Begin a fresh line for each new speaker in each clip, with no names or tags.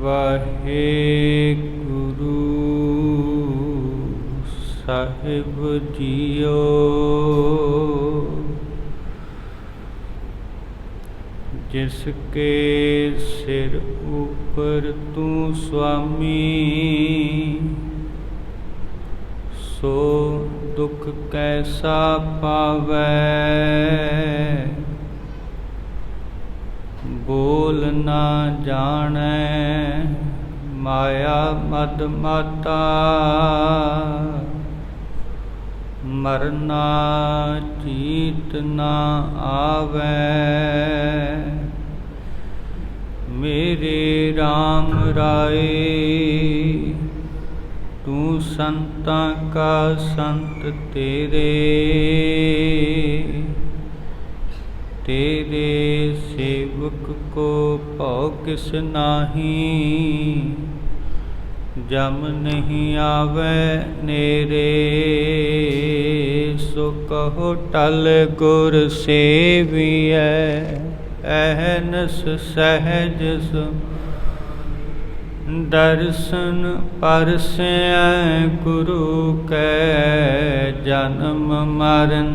ਵਾਹਿਗੁਰੂ ਸਾਹਿਬ ਜੀਓ। ਜਿਸ ਕੇ ਸਿਰ ਉਪਰ ਤੂੰ ਸੁਆਮੀ ਸੋ ਦੁਖ ਕੈਸਾ ਪਾਵੈ? ਬੋਲ ਨਾ ਜਾਣੈ, ਮਾਇਆ ਮਦ ਮਾਤਾ। ਮਰਨਾ ਚੀਤ ਨਾ ਆਵੈ। ਮੇਰੇ RAM ਰਾਏ, ਤੂੰ ਸੰਤਾਂ ਕਾ ਸੰਤ ਤੇਰੇ। ਤੇਰੇ ਸੇਵਕ ਕੋ ਭਉ ਕਿਸ ਨਾਹੀ। ਜਮ ਨਹੀਂ ਆਵੇ ਨੇਰੇ, ਸੋ ਕਹੋ ਟਲ ਗੁਰ ਸੇਵੀਐ। ਅਹਨਸ ਸਹਿਜ ਸੁ ਦਰਸ਼ਨ ਪਰਸੈ ਗੁਰੂ ਕੈ ਜਨਮ ਮਰਨ।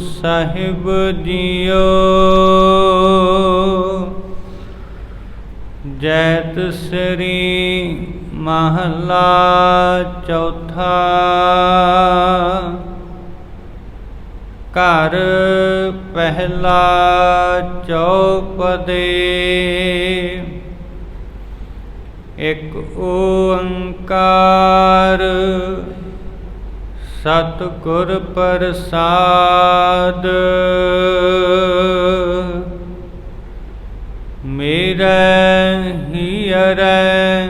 ਸਾਹਿਬ ਜੀਓ ਜੈਤ ਸ੍ਰੀ ਮਹਲਾ ਚੌਥਾ। ਘਰ ਪਹਿਲਾ ਚੌਪਦੇ। ਇਕ ਓੰਕਾਰ ਸਤਿਗੁਰ ਪ੍ਰਸਾਦ। ਮੇਰੇ ਹੀਰੈ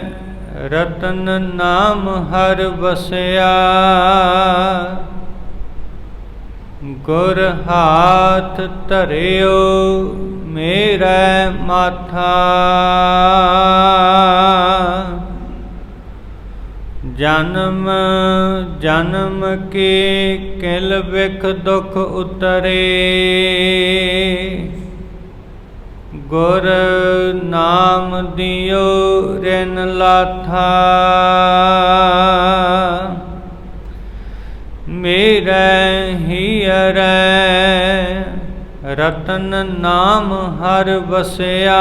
ਰਤਨ ਨਾਮ ਹਰ ਵਸਿਆ। ਗੁਰ ਹਾਥ ਧਰਿਓ ਮੇਰੇ ਮਾਥਾ। ਜਨਮ ਜਨਮ ਕੇ ਕਿਲ ਵਿਖ ਦੁਖ ਉਤਰੇ। ਗੁਰ ਨਾਮ ਦਿਓ ਰਿਨ ਲਾਥਾ। ਮੇਰੇ ਹੀਰੈ ਰਤਨ ਨਾਮ ਹਰ ਵਸਿਆ।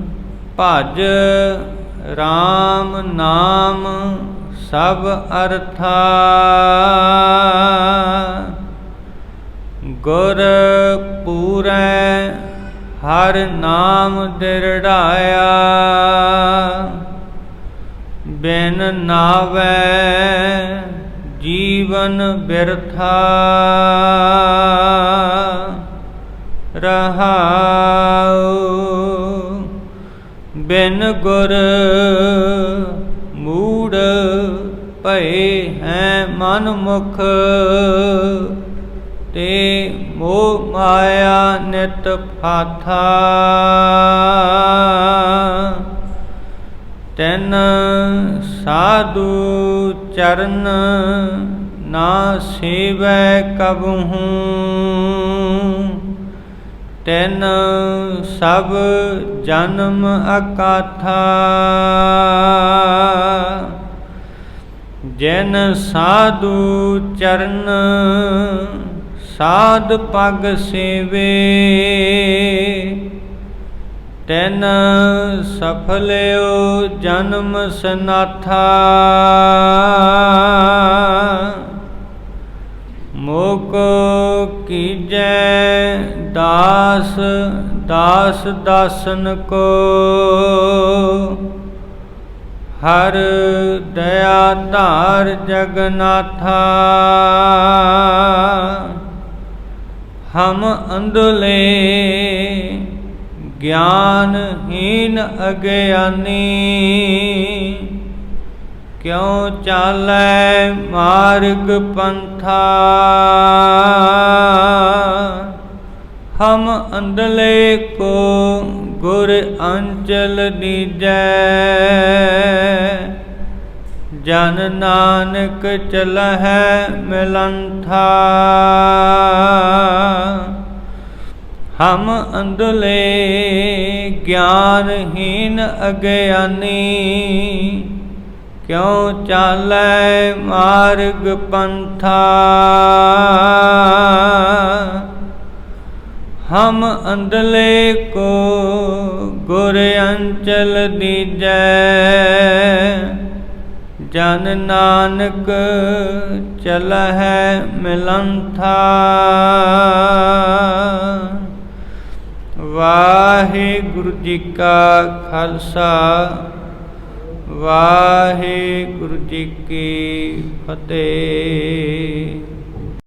ਭਜ RAM ਨਾਮ ਸਭ ਅਰਥਾ। ਗੁਰ ਪੂਰੈ ਹਰ ਨਾਮ ਦਿਰੜਾਇਆ। ਬਿਨ ਨਾਵੇ ਜੀਵਨ ਬਿਰਥਾ। ਰਹਾਉ ਬਿਨ ਗੁਰ ਮੂੜ ਭਏ ਹੈ ਮਨ ਮੁਖ। ਤੇ ਮੋਹ ਮਾਇਆ ਨਿਤ ਫਾਥਾ। ਤੈਨ ਸਾਧੂ ਚਰਨ ਨਾ ਸੇਵੈ ਕਬਹੂ। ਤੈਨ ਸਭ ਜਨਮ ਅਕਾਥਾ। ਜਨ ਸਾਧੂ ਚਰਨ ਸਾਧ ਪਗ ਸੇਵੇ। ਤੈਨ ਸਫਲਿਓ ਜਨਮ ਸਨਾਥਾ। ਮੋਕੋ ਕੀਜੈ ਦਾਸ ਦਾਸ ਦਾਸਨ ਕੋ। ਹਰ ਦਇਆ ਧਾਰ ਜਗਨਾਥਾ। ਹਮ ਅੰਧਲੇ ਗਿਆਨਹੀਨ ਅਗਿਆਨੀ। ਕਿਉ ਚਾਲੈ ਮਾਰਗ ਪੰਥਾ? ਹਮ ਅੰਦਲੇ ਕੋ ਗੁਰ ਅੰਚਲ ਦੀਜੈ ਜਨ ਨਾਨਕ ਚਲਹਿ ਮਿਲੰਥਾ। ਹਮ ਅੰਦਲੇ ਗਿਆਨਹੀਨ ਅਗਿਆਨੀ। ਕਿਉ ਚਾਲੈ ਮਾਰਗ ਪੰਥਾ? ਹਮ ਅੰਦਲੇ ਕੋ ਗੁਰ ਅੰਚਲ ਦੀਜੈ, ਜਨ ਨਾਨਕ ਚਲਹਿ ਮਿਲੰਥਾ। ਵਾਹਿਗੁਰੂ ਜੀ ਕਾ ਖਾਲਸਾ ਵਾਹਿਗੁਰੂ ਜੀ ਕੀ ਫਤਿਹ।